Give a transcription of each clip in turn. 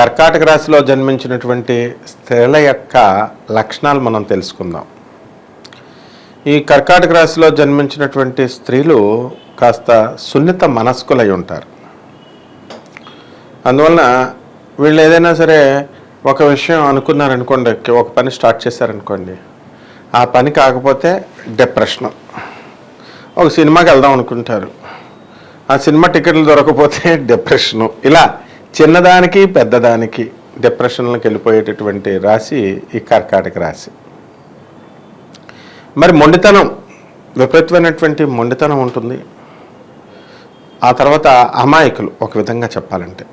కర్కాటక రాశిలో జన్మించినటువంటి స్త్రీల యొక్క లక్షణాలు మనం తెలుసుకుందాం. ఈ కర్కాటక రాశిలో జన్మించినటువంటి స్త్రీలు కాస్త సున్నిత మనస్కులై ఉంటారు. అందువలన వీళ్ళు ఏదైనా సరే ఒక విషయం అనుకున్నారనుకోండి ఒక పని స్టార్ట్ చేశారనుకోండి ఆ పని కాకపోతే డిప్రెషన్. ఒక సినిమాకి వెళ్దాం అనుకుంటారు. ఆ సినిమా టికెట్లు దొరకకపోతే డిప్రెషను. ఇలా చిన్నదానికి పెద్దదానికి డిప్రెషన్లోకి వెళ్ళిపోయేటటువంటి రాశి ఈ కర్కాటక రాశి. మరి మొండితనం విపరీతమైనటువంటి మొండితనం ఉంటుంది. ఆ తర్వాత అమాయకులు ఒక విధంగా చెప్పాలంటే.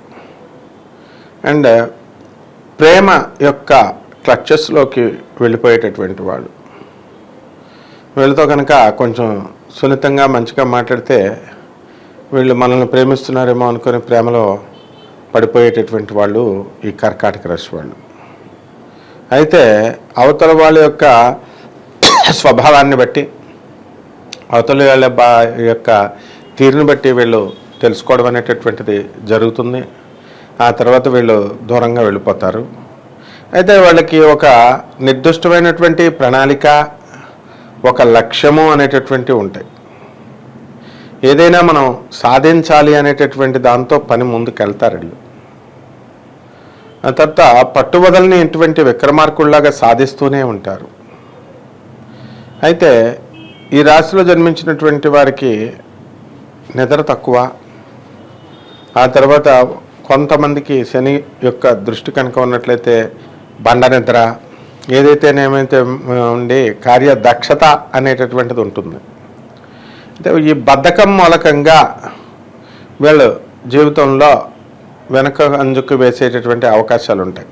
అండ్ ప్రేమ యొక్క క్లచెస్లోకి వెళ్ళిపోయేటటువంటి వాళ్ళు. వీళ్ళతో కనుక కొంచెం సున్నితంగా మంచిగా మాట్లాడితే వీళ్ళు మనల్ని ప్రేమిస్తున్నారేమో అనుకుని ప్రేమలో పడిపోయేటటువంటి వాళ్ళు ఈ కర్కాటక రాశి వాళ్ళు. అయితే అవతల వాళ్ళ యొక్క స్వభావాన్ని బట్టి అవతల వాళ్ళ బా యొక్క తీరుని బట్టి వీళ్ళు తెలుసుకోవడం అనేటటువంటిది జరుగుతుంది. ఆ తర్వాత వీళ్ళు దూరంగా వెళ్ళిపోతారు. అయితే వాళ్ళకి ఒక నిర్దిష్టమైనటువంటి ప్రణాళిక ఒక లక్ష్యము అనేటటువంటివి ఉంటాయి. ఏదైనా మనం సాధించాలి అనేటటువంటి దాంతో పని ముందుకు వెళ్తారు వీళ్ళు ఆ తర్వాత పట్టుబదలని ఇటువంటి విక్రమార్కుల్లాగా సాధిస్తూనే ఉంటారు. అయితే ఈ రాశిలో జన్మించినటువంటి వారికి నిద్ర తక్కువ. ఆ తర్వాత కొంతమందికి శని యొక్క దృష్టి కనుక ఉన్నట్లయితే బండ నిద్ర ఏదైతేనేమైతే ఉండి కార్యదక్షత అనేటటువంటిది ఉంటుంది. అంటే ఈ బద్ధకం మూలకంగా వీళ్ళు జీవితంలో వెనక అంజుకు వేసేటటువంటి అవకాశాలు ఉంటాయి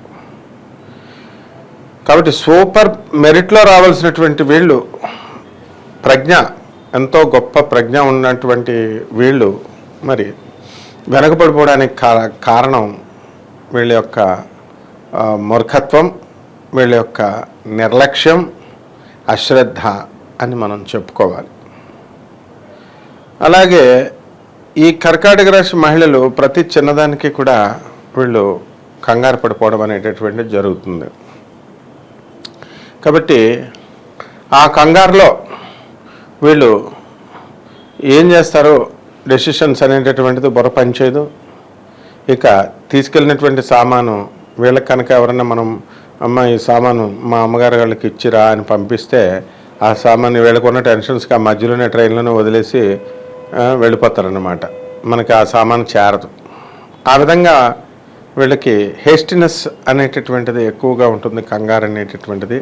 కాబట్టి సూపర్ మెరిట్లో రావాల్సినటువంటి వీళ్ళు ప్రజ్ఞ ఎంతో గొప్ప ప్రజ్ఞ ఉన్నటువంటి వీళ్ళు మరి వెనకబడిపోవడానికి కారణం వీళ్ళ యొక్క మూర్ఖత్వం వీళ్ళ యొక్క నిర్లక్ష్యం అశ్రద్ధ అని మనం చెప్పుకోవాలి. అలాగే ఈ కర్కాటక రాశి మహిళలు ప్రతి చిన్నదానికి కూడా వీళ్ళు కంగారు పడిపోవడం అనేటటువంటిది జరుగుతుంది. కాబట్టి ఆ కంగారులో వీళ్ళు ఏం చేస్తారు డెసిషన్స్ అనేటటువంటిది బుర్ర పనిచేయదు. ఇక తీసుకెళ్ళినటువంటి సామాను వీళ్ళకి కనుక ఎవరన్నా మనం అమ్మ ఈ సామాను మా అమ్మగారు వాళ్ళకి ఇచ్చిరా అని పంపిస్తే ఆ సామాను వీళ్ళకున్న టెన్షన్స్కి ఆ మధ్యలోనే ట్రైన్లోనే వదిలేసి వెళ్ళిపోతారన్నమాట. మనకి ఆ సామాను చేరదు. ఆ విధంగా వీళ్ళకి హేస్టినెస్ అనేటటువంటిది ఎక్కువగా ఉంటుంది కంగారు అనేటటువంటిది.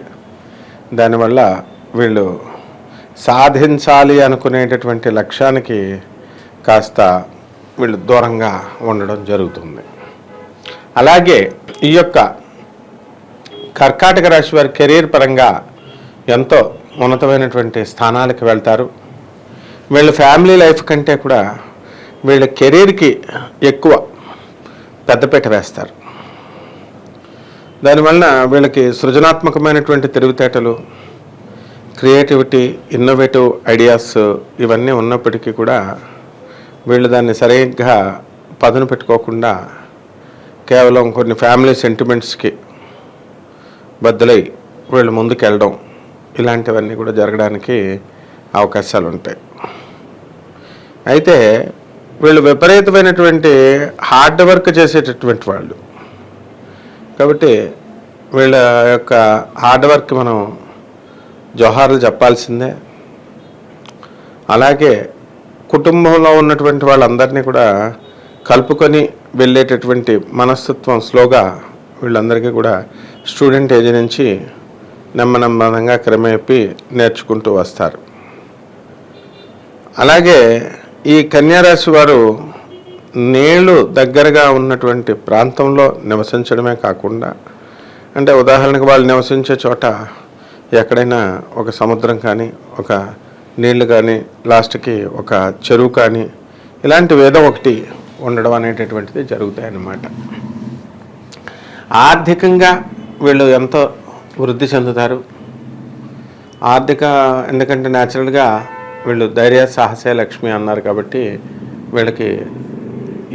దానివల్ల వీళ్ళు సాధించాలి అనుకునేటటువంటి లక్ష్యానికి కాస్త వీళ్ళు దూరంగా ఉండడం జరుగుతుంది. అలాగే ఈ యొక్క కర్కాటక రాశి వారి కెరీర్ పరంగా ఎంతో ఉన్నతమైనటువంటి స్థానాలకు వెళ్తారు. వీళ్ళ ఫ్యామిలీ లైఫ్ కంటే కూడా వీళ్ళ కెరీర్కి ఎక్కువ పెద్దపీట వేస్తారు. దానివలన వీళ్ళకి సృజనాత్మకమైనటువంటి తెలివితేటలు క్రియేటివిటీ ఇన్నోవేటివ్ ఐడియాస్ ఇవన్నీ ఉన్నప్పటికీ కూడా వీళ్ళు దాన్ని సరిగ్గా పదును పెట్టుకోకుండా కేవలం కొన్ని ఫ్యామిలీ సెంటిమెంట్స్కి బద్దలై వీళ్ళు ముందుకు వెళ్ళడం ఇలాంటివన్నీ కూడా జరగడానికి అవకాశాలు ఉంటాయి అయితే వీళ్ళు విపరీతమైనటువంటి హార్డ్ వర్క్ చేసేటటువంటి వాళ్ళు. కాబట్టి వీళ్ళ యొక్క హార్డ్ వర్క్ మనం జోహార్లు చెప్పాల్సిందే. అలాగే కుటుంబంలో ఉన్నటువంటి వాళ్ళందరినీ కూడా కలుపుకొని వెళ్ళేటటువంటి మనస్తత్వం స్లోగా వీళ్ళందరికీ కూడా స్టూడెంట్ ఏజ్ నుంచి నెమ్మనమ్మనంగా క్రమేపీ నేర్చుకుంటూ వస్తారు. అలాగే ఈ కన్యారాశి వారు నీళ్ళు దగ్గరగా ఉన్నటువంటి ప్రాంతంలో నివసించడమే కాకుండా అంటే ఉదాహరణకు వాళ్ళు నివసించే చోట ఎక్కడైనా ఒక సముద్రం కానీ ఒక నీళ్ళు కానీ లాస్ట్కి ఒక చెరువు కానీ ఇలాంటి ఏదో ఒకటి ఉండడం అనేటటువంటిది జరుగుతాయి అన్నమాట ఆర్థికంగా వీళ్ళు ఎంతో వృద్ధి చెందుతారు. ఆర్థిక ఎందుకంటే న్యాచురల్గా వీళ్ళు ధైర్య సాహసే లక్ష్మి అన్నారు కాబట్టి వీళ్ళకి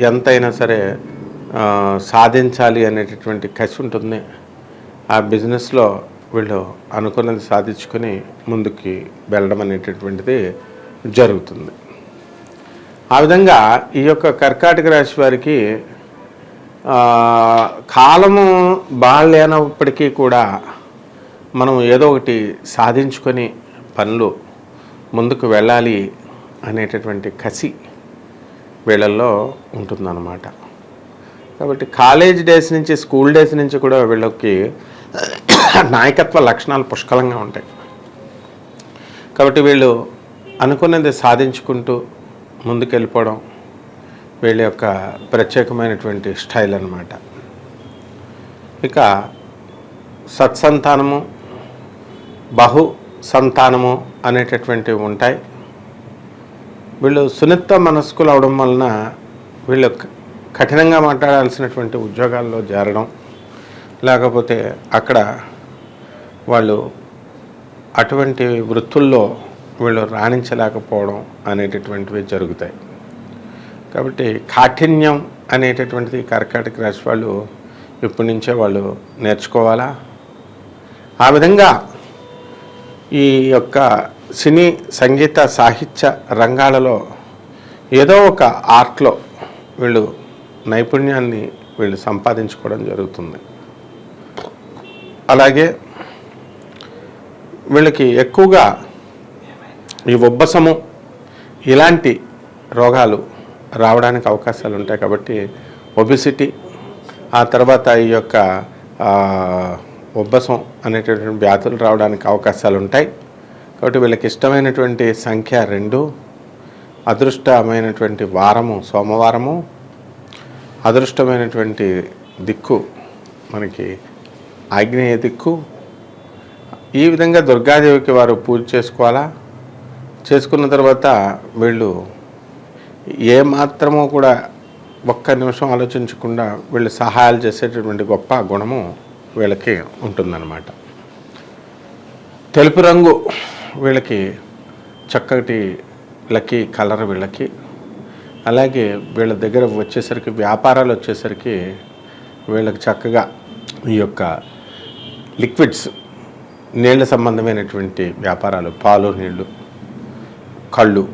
ఎంతైనా సరే సాధించాలి అనేటటువంటి కసి ఉంటుంది. ఆ బిజినెస్లో వీళ్ళు అనుకున్నది సాధించుకొని ముందుకి వెళ్ళడం అనేటటువంటిది జరుగుతుంది. ఆ విధంగా ఈ యొక్క కర్కాటక రాశి వారికి కాలము బాగాలేనప్పటికీ కూడా మనం ఏదో ఒకటి సాధించుకొని పనులు ముందుకు వెళ్ళాలి అనేటటువంటి కసి వీళ్ళల్లో ఉంటుందన్నమాట. కాబట్టి కాలేజ్ డేస్ నుంచి స్కూల్ డేస్ నుంచి కూడా వీళ్ళకి నాయకత్వ లక్షణాలు పుష్కలంగా ఉంటాయి. కాబట్టి వీళ్ళు అనుకున్నది సాధించుకుంటూ ముందుకెళ్ళిపోవడం వీళ్ళ యొక్క ప్రత్యేకమైనటువంటి స్టైల్ అన్నమాట. ఇక సత్సంతానము బహు సంతానము అనేటటువంటివి ఉంటాయి. వీళ్ళు సున్నిత మనస్కులు అవడం వలన వీళ్ళు క- కఠినంగా మాట్లాడాల్సినటువంటి ఉద్యోగాల్లో చేరడం లేకపోతే అక్కడ వాళ్ళు అటువంటి వృత్తుల్లో వీళ్ళు రాణించలేకపోవడం అనేటటువంటివి జరుగుతాయి. కాబట్టి కాఠిన్యం అనేటటువంటిది కర్కాటక రాశి వాళ్ళు ఇప్పటి నుంచే వాళ్ళు నేర్చుకోవాలా? ఆ విధంగా ఈ యొక్క సినీ సంగీత సాహిత్య రంగాలలో ఏదో ఒక ఆర్ట్లో వీళ్ళు నైపుణ్యాన్ని వీళ్ళు సంపాదించుకోవడం జరుగుతుంది. అలాగే వీళ్ళకి ఎక్కువగా ఈ ఉబ్బసము ఇలాంటి రోగాలు రావడానికి అవకాశాలు ఉంటాయి కాబట్టి ఒబిసిటీ ఆ తర్వాత ఈ యొక్క ఉబ్బసం అనేటటువంటి వ్యాధులు రావడానికి అవకాశాలు ఉంటాయి కాబట్టి వీళ్ళకి ఇష్టమైనటువంటి సంఖ్య రెండు అదృష్టమైనటువంటి వారము సోమవారము అదృష్టమైనటువంటి దిక్కు మనకి ఆగ్నేయ దిక్కు. ఈ విధంగా దుర్గాదేవికి వారు పూజ చేసుకోవాలా? చేసుకున్న తర్వాత వీళ్ళు ఏ మాత్రమో కూడా ఒక్క నిమిషం ఆలోచించకుండా వీళ్ళు సహాయాలు చేసేటటువంటి గొప్ప గుణము వీళ్ళకి ఉంటుందన్నమాట. తెలుపు రంగు వీళ్ళకి చక్కటి లక్కీ కలర్ వీళ్ళకి అలాగే వీళ్ళ దగ్గర వచ్చేసరికి వ్యాపారాలు వచ్చేసరికి వీళ్ళకి చక్కగా ఈ యొక్క లిక్విడ్స్ నీళ్ళ సంబంధమైనటువంటి వ్యాపారాలు పాలు నీళ్ళు కళ్ళు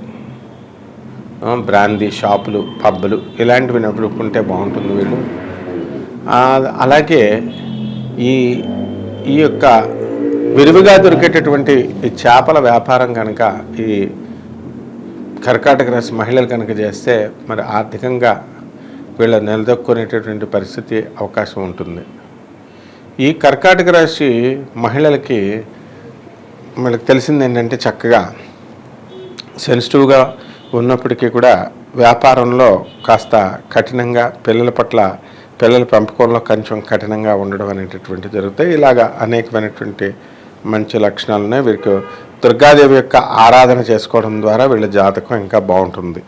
బ్రాందీ షాపులు పబ్బులు ఇలాంటివి నడుపుకుంటే బాగుంటుంది వీళ్ళు. అలాగే ఈ ఈ యొక్క విరివిగా దొరికేటటువంటి ఈ చేపల వ్యాపారం కనుక ఈ కర్కాటక రాశి మహిళలు కనుక చేస్తే మరి ఆర్థికంగా వీళ్ళ నిలదొక్కునేటటువంటి పరిస్థితి అవకాశం ఉంటుంది. ఈ కర్కాటక రాశి మహిళలకి మనకు తెలిసింది ఏంటంటే చక్కగా సెన్సిటివ్గా ఉన్నప్పటికీ కూడా వ్యాపారంలో కాస్త కఠినంగా పిల్లల పట్ల పిల్లల పెంపకంలో కొంచెం కఠినంగా ఉండడం అనేటటువంటి జరుగుతాయి. ఇలాగా అనేకమైనటువంటి మంచి లక్షణాలు ఉన్నాయి వీరికి దుర్గాదేవి యొక్క ఆరాధన చేసుకోవడం ద్వారా వీళ్ళ జాతకం ఇంకా బాగుంటుంది.